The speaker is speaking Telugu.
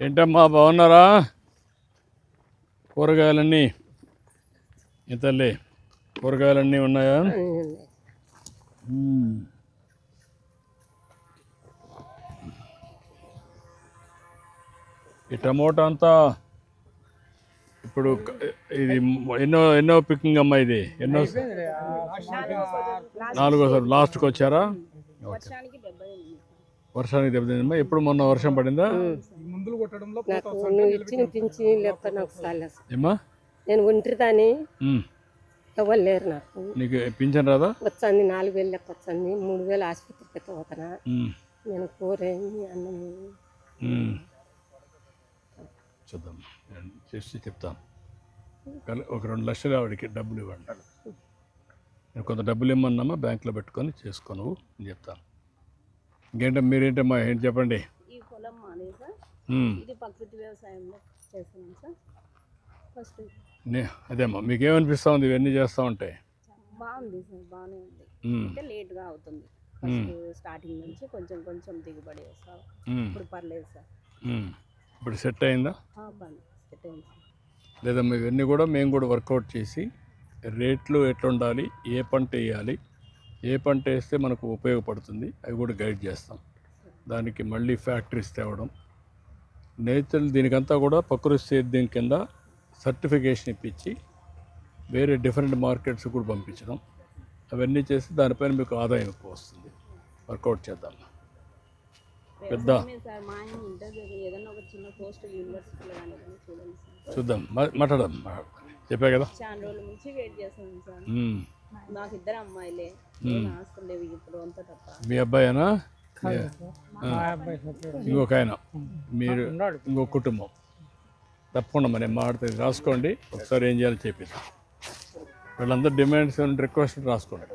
ఏంటమ్మా బాగున్నారా? కూరగాయలన్నీ? ఈ తల్లి కూరగాయలన్నీ ఉన్నాయా. ఈ టమోటా అంతా ఇప్పుడు ఇది ఎన్నో ఎన్నో పికింగ్ అమ్మా ఇది? ఎన్నో నాలుగోసారి లాస్ట్కి వచ్చారా. వర్షానికి దెబ్బతిందమ్మా ఎప్పుడు మొన్న వర్షం పడిందా? మందులు కొట్టడంలో నాకు నువ్వు ఇచ్చిన పింఛన్ లెక్క నాకు చాలేసు ఏమ్మా? నేను ఒంటరిదాని. ఎవరు లేరు నాకు. నీకు పింఛన్ రాదా? వచ్చింది నాలుగు వేలు లెక్క వచ్చింది మూడు వేలు ఆసుపత్రికి పోతున్నా మ్మ్. నేను కూరేమి అన్నం. చూద్దాం. నేను చేసి చెప్తాను. ఒక రెండు లక్షలు ఆవిడకి డబ్బులు ఇవ్వండి. నేను కొంత డబ్బులు ఇమ్మన్నామా బ్యాంకులో పెట్టుకొని చేసుకోను చెప్తాను. ఇంకేంటే మీరేంటమ్మా ఏంటి చెప్పండి ఈ పొలం మాది సార్ మ్మ్. ఇది ప్రకృతి వ్యవసాయంలో చేస్తున్నాం సార్. ఫస్ట్ నే అదేమ్మా మీకేమనిపిస్తూ ఉంది ఇవన్నీ చేస్తూ ఉంటే? బాగుంది సార్ బాగానే ఉంది. అంటే లేట్గా అవుతుంది. ఫస్ట్ స్టార్టింగ్ నుంచి కొంచెం కొంచెం దిగుబడి వస్తాం. ఇప్పుడు పర్లేదు సార్. ఇప్పుడు సెట్ అయిందా? సెట్ అయింది లేదమ్మా ఇవన్నీ కూడా మేము కూడా వర్కౌట్ చేసి రేట్లు ఎట్లా ఉండాలి ఏ పంట వేయాలి ఏ పంట వేస్తే మనకు ఉపయోగపడుతుంది అవి కూడా గైడ్ చేస్తాం. దానికి మళ్ళీ ఫ్యాక్టరీస్ తేవడం నేచర్ దీనికంతా కూడా ప్రకృతి సేద్యం కింద సర్టిఫికేషన్ ఇప్పించి వేరే డిఫరెంట్ మార్కెట్స్ కూడా పంపించడం. అవన్నీ చేసి దానిపైన మీకు ఆదాయం ఎక్కువ వస్తుంది. వర్కౌట్ చేద్దాం. పెద్ద. చూద్దాం. మాట్లాడదాం. చెప్పా కదా? చాలా రోజుల నుంచి వెయిట్ చేస్తున్నాం సార్. మ్మ్. నాకు ఇద్దరు అమ్మాయిలే ఇప్పుడు అంతా తప్ప. మీ అబ్బాయేనా? ఇంకొక ఆయన మీరు ఇంకొక కుటుంబం. తప్పకుండా మరి మాట్లాడుతుంది రాసుకోండి. ఒకసారి ఏం చేయాలో చెప్పేసి. వీళ్ళందరూ డిమాండ్స్ రిక్వెస్ట్ రాసుకోండి.